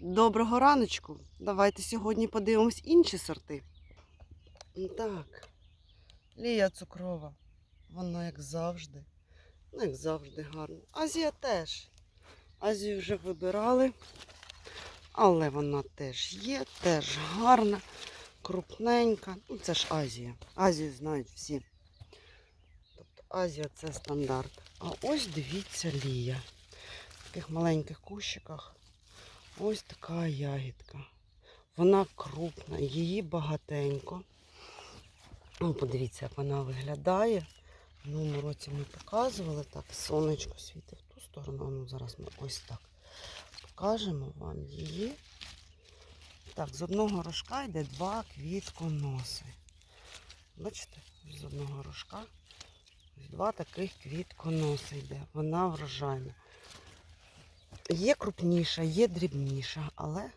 Доброго раночку. Давайте сьогодні подивимось інші сорти. Так, Лія цукрова. Вона як завжди. Ну, як завжди гарно. Азія теж. Азію вже вибирали. Але вона теж є, теж гарна, крупненька. Ну, це ж Азія. Азію знають всі. Тобто Азія це стандарт. А ось дивіться Лія. В таких маленьких кущиках. Ось така ягідка. Вона крупна, її багатенько. Ну, подивіться, як вона виглядає. В минулому році ми показували так, сонечко світить в ту сторону. Ну, зараз ми ось так покажемо вам її. Так, з одного рожка йде два квітконоси. Бачите, з одного рожка два таких квітконоси йде. Вона врожайна. Є крупніша, є дрібніша, але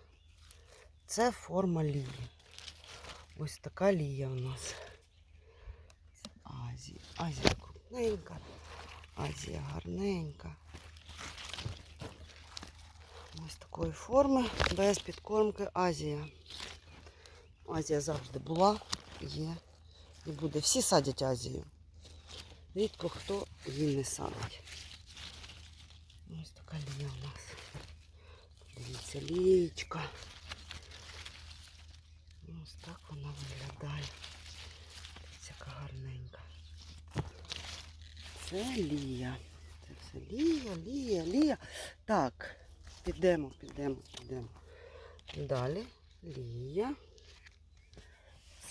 це форма лії. Ось така лія у нас. Азія. Азія крупненька, Азія гарненька. Ось такої форми, без підкормки Азія. Азія завжди була, є і буде. Всі садять Азію. Рідко хто її не садить. Ось така лія у нас. Дивіться, лієчка. Ось так вона виглядає. Дивіться, яка гарненька. Це лія. Це все лія, лія, лія. Так, підемо, підемо, підемо. Далі лія.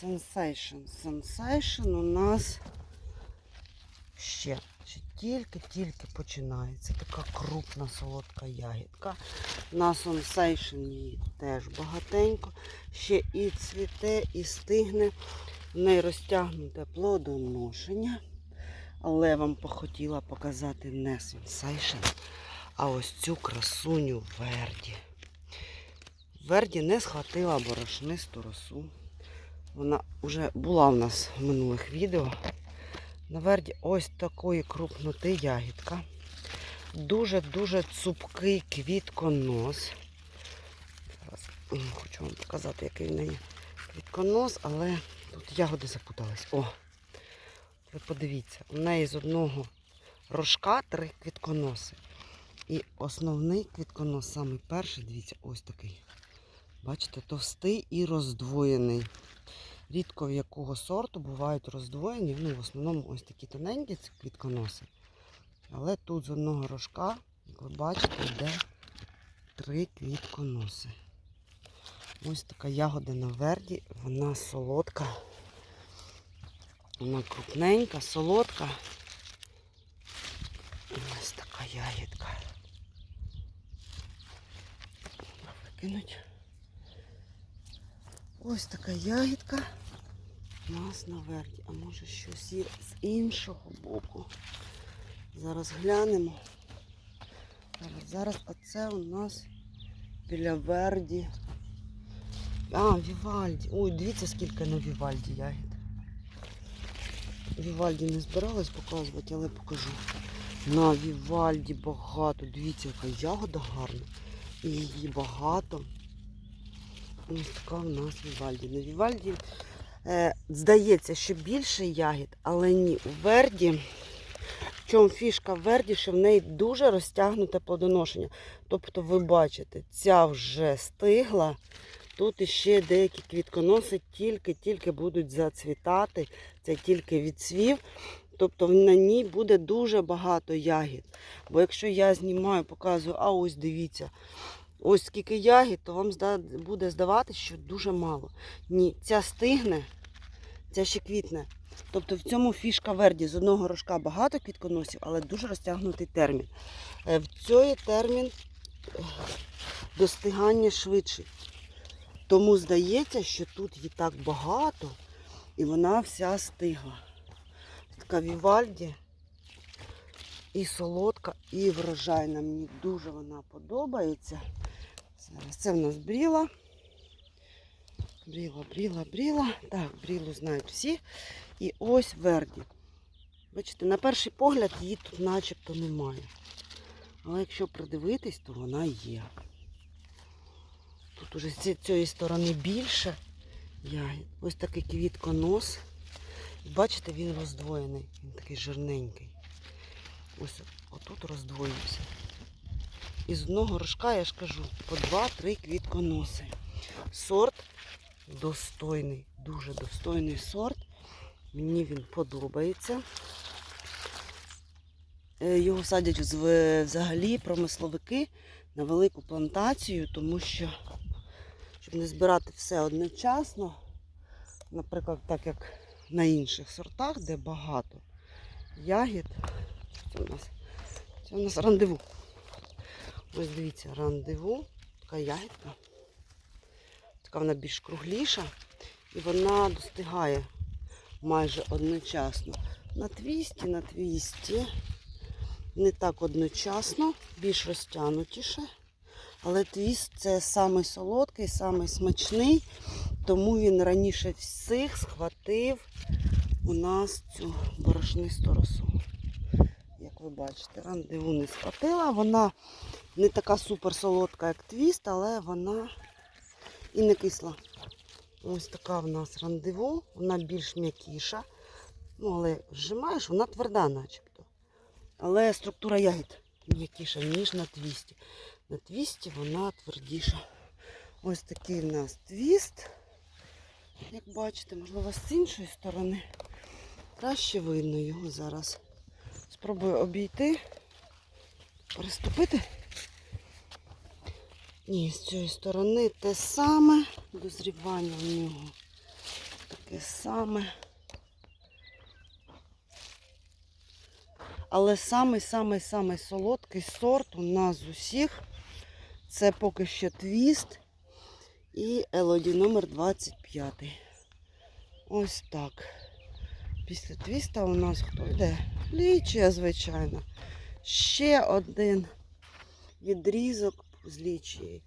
Sensation. Sensation у нас ще тільки-тільки починається. Така крупна солодка ягідка. На Sensation її теж багатенько. Ще і цвіте, і стигне. В неї розтягнуте плодоношення. Але вам похотіла показати не Sensation, а ось цю красуню Верді. Верді не схватила борошнисту росу. Вона вже була в нас в минулих відео. На верді ось такої крупноти ягідка. Дуже-дуже цупкий квітконос. Зараз хочу вам показати, який в неї квітконос, але тут ягоди запутались. О! Ви подивіться, у неї з одного рожка три квітконоси. І основний квітконос, самий перший, дивіться, ось такий. Бачите, товстий і роздвоєний. Рідко в якого сорту бувають роздвоєні. Ну, в основному ось такі тоненькі ці квітконоси. Але тут з одного рожка, як ви бачите, йде три квітконоси. Ось така ягода на верді, вона солодка. Вона крупненька, солодка. Ось така ягідка. Викинуть. Ось така ягідка у нас на верді. А може щось є з іншого боку. Зараз глянемо. Зараз, зараз оце у нас біля верді. А, Вівальді. Ой, дивіться, скільки на Вівальді ягід. Вівальді не збиралась показувати, але покажу. На Вівальді багато. Дивіться, яка ягода гарна. І її багато. Ось така у нас Вівальді. На Вівальді здається, що більше ягід, але ні. У Верді, в чому фішка в Верді, що в неї дуже розтягнуте плодоношення. Тобто, ви бачите, ця вже стигла. Тут іще деякі квітконоси тільки-тільки будуть зацвітати. Це тільки відцвів. Тобто на ній буде дуже багато ягід. Бо якщо я знімаю, показую, а ось дивіться, ось скільки ягід, то вам буде здаватися, що дуже мало. Ні, ця стигне, ця ще квітне. Тобто в цьому фішка верді. З одного рожка багато квітконосів, але дуже розтягнутий термін. Е, В цей термін е, достигання швидше. Тому здається, що тут її так багато, і вона вся стигла. Така Вівальді і солодка, і врожайна. Мені дуже вона подобається. Зараз це в нас бріла. Бріла, бріла, бріла. Так, брілу знають всі. І ось верді. Бачите, на перший погляд її тут начебто немає. Але якщо придивитись, то вона є. Тут уже з цієї сторони більше ягід. Ось такий квітконос. Бачите, він роздвоєний. Він такий жирненький. Ось отут роздвоївся. І з одного рожка, я ж кажу, по два-три квітконоси. Сорт достойний, дуже достойний сорт. Мені він подобається. Е, Його садять взагалі промисловики на велику плантацію, тому що, щоб не збирати все одночасно, наприклад, так як на інших сортах, де багато ягід. Це у нас, це у нас рандеву. Ось дивіться, рандеву, така ягідка. Така вона більш кругліша і вона достигає майже одночасно. На твісті, на твісті. Не так одночасно, більш розтягнутіше. Але твіст це самий солодкий, самий смачний, тому він раніше всіх схватив у нас цю борошнисту росу. Як ви бачите, рандеву не схватила. Вона не така супер солодка, як твіст, але вона і не кисла. Ось така в нас рандеву, вона більш м'якіша. Ну, але вжимаєш, вона тверда, начебто. Але структура ягід м'якіша, ніж на твісті. На твісті вона твердіша. Ось такий в нас твіст. Як бачите, можливо, з іншої сторони. Краще видно його зараз. Спробую обійти, переступити. Ні, з цієї сторони те саме. Дозрівання в нього таке саме. Але самий-самий-самий солодкий сорт у нас з усіх. Це поки що твіст і елоді номер 25. Ось так. Після твіста у нас хто йде? Лічія, звичайно. Ще один відрізок з лічії.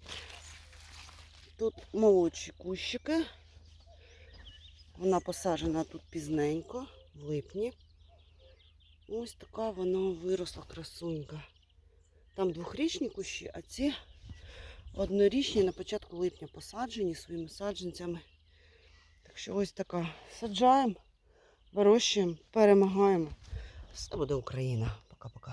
Тут молодші кущики. Вона посаджена тут пізненько, в липні. Ось така вона виросла красунька. Там двохрічні кущі, а ці однорічні на початку липня посаджені своїми саджанцями. Так що ось така. Саджаємо, вирощуємо, перемагаємо. Все буде Україна. Пока-пока.